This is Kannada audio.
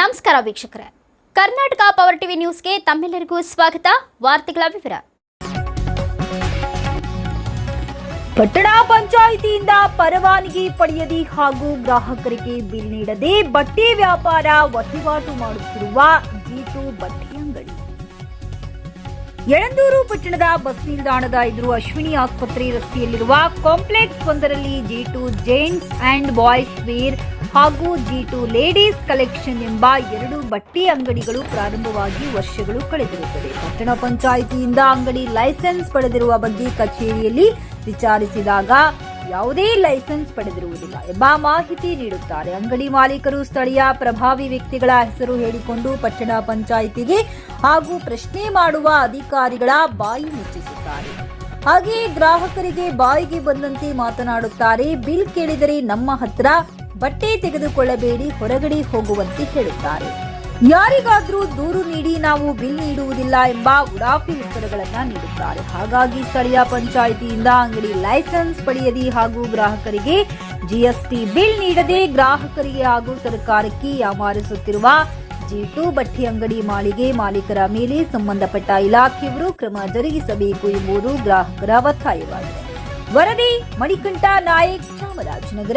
ನಮಸ್ಕಾರ ವೀಕ್ಷಕರೇ. ಕರ್ನಾಟಕ ಪವರ್ ಟಿವಿ ನ್ಯೂಸ್ಗೆ ತಮ್ಮೆಲ್ಲರಿಗೂ ಸ್ವಾಗತ. ವಾರ್ತೆಗಳ ವಿವರ. ಪಟ್ಟಣ ಪಂಚಾಯಿತಿಯಿಂದ ಪರವಾನಗಿ ಪಡೆಯದೆ ಹಾಗೂ ಗ್ರಾಹಕರಿಗೆ ಬಿಲ್ ನೀಡದೆ ಬಟ್ಟೆ ವ್ಯಾಪಾರ ವಹಿವಾಟು ಮಾಡುತ್ತಿರುವ ಜೀಟು ಬಟ್ಟೆ ಅಂಗಡಿ. ಯಳಂದೂರು ಪಟ್ಟಣದ ಬಸ್ ನಿಲ್ದಾಣದ ಎದುರು ಅಶ್ವಿನಿ ಆಸ್ಪತ್ರೆ ರಸ್ತೆಯಲ್ಲಿರುವ ಕಾಂಪ್ಲೆಕ್ಸ್ ಒಂದರಲ್ಲಿ ಜೀಟು ಜೆಂಟ್ಸ್ ಅಂಡ್ ಬಾಯ್ಸ್ ವೇರ್ ಹಾಗೂ ಜೀಟು ಲೇಡೀಸ್ ಕಲೆಕ್ಷನ್ ಎಂಬ ಎರಡು ಬಟ್ಟೆ ಅಂಗಡಿಗಳು ಪ್ರಾರಂಭವಾಗಿ ವರ್ಷಗಳು ಕಳೆದಿರುತ್ತದೆ ಪಟ್ಟಣ ಪಂಚಾಯಿತಿಯಿಂದ ಅಂಗಡಿ ಲೈಸೆನ್ಸ್ ಪಡೆದಿರುವ ಬಗ್ಗೆ ಕಚೇರಿಯಲ್ಲಿ ವಿಚಾರಿಸಿದಾಗ ಯಾವುದೇ ಲೈಸೆನ್ಸ್ ಪಡೆದಿರುವುದಿಲ್ಲ ಎಂಬ ಮಾಹಿತಿ ನೀಡುತ್ತಾರೆ. ಅಂಗಡಿ ಮಾಲೀಕರು ಸ್ಥಳೀಯ ಪ್ರಭಾವಿ ವ್ಯಕ್ತಿಗಳ ಹೆಸರು ಹೇಳಿಕೊಂಡು ಪಟ್ಟಣ ಪಂಚಾಯಿತಿಗೆ ಹಾಗೂ ಪ್ರಶ್ನೆ ಮಾಡುವ ಅಧಿಕಾರಿಗಳ ಬಾಯಿ ಮುಚ್ಚಿಸುತ್ತಾರೆ. ಹಾಗೆಯೇ ಗ್ರಾಹಕರಿಗೆ ಬಾಯಿಗೆ ಬಂದಂತೆ ಮಾತನಾಡುತ್ತಾರೆ. ಬಿಲ್ ಕೇಳಿದರೆ ನಮ್ಮ ಹತ್ರ ಬಟ್ಟೆ ತೆಗೆದುಕೊಳ್ಳಬೇಡಿ ಹೊರಗಡೆ ಹೋಗುವಂತೆ ಹೇಳುತ್ತಾರೆ. ಯಾರಿಗಾದ್ರೂ ದೂರು ನೀಡಿ ನಾವು ಬಿಲ್ ನೀಡುವುದಿಲ್ಲ ಎಂಬ ಉಡಾಫಿ ಉತ್ತರಗಳನ್ನ ನೀಡುತ್ತಾರೆ. ಹಾಗಾಗಿ ಸ್ಥಳೀಯ ಪಂಚಾಯಿತಿಯಿಂದ ಅಂಗಡಿ ಲೈಸೆನ್ಸ್ ಪಡೆಯದೆ ಹಾಗೂ ಗ್ರಾಹಕರಿಗೆ ಜಿಎಸ್ಟಿ ಬಿಲ್ ನೀಡದೆ ಗ್ರಾಹಕರಿಗೆ ಹಾಗೂ ಸರ್ಕಾರಕ್ಕೆ ಯಾಮಾರಿಸುತ್ತಿರುವ ಜೀಟು ಬಟ್ಟೆ ಅಂಗಡಿ ಮಾಳಿಗೆ ಮಾಲೀಕರ ಮೇಲೆ ಸಂಬಂಧಪಟ್ಟ ಇಲಾಖೆಯವರು ಕ್ರಮ ಜರುಗಿಸಬೇಕು ಎಂಬುದು ಗ್ರಾಹಕರ ಒತ್ತಾಯವಾಗಿದೆ. ವರದಿ ಮಣಿಕಂಠ ನಾಯಕ್ ಚಾಮರಾಜನಗರ.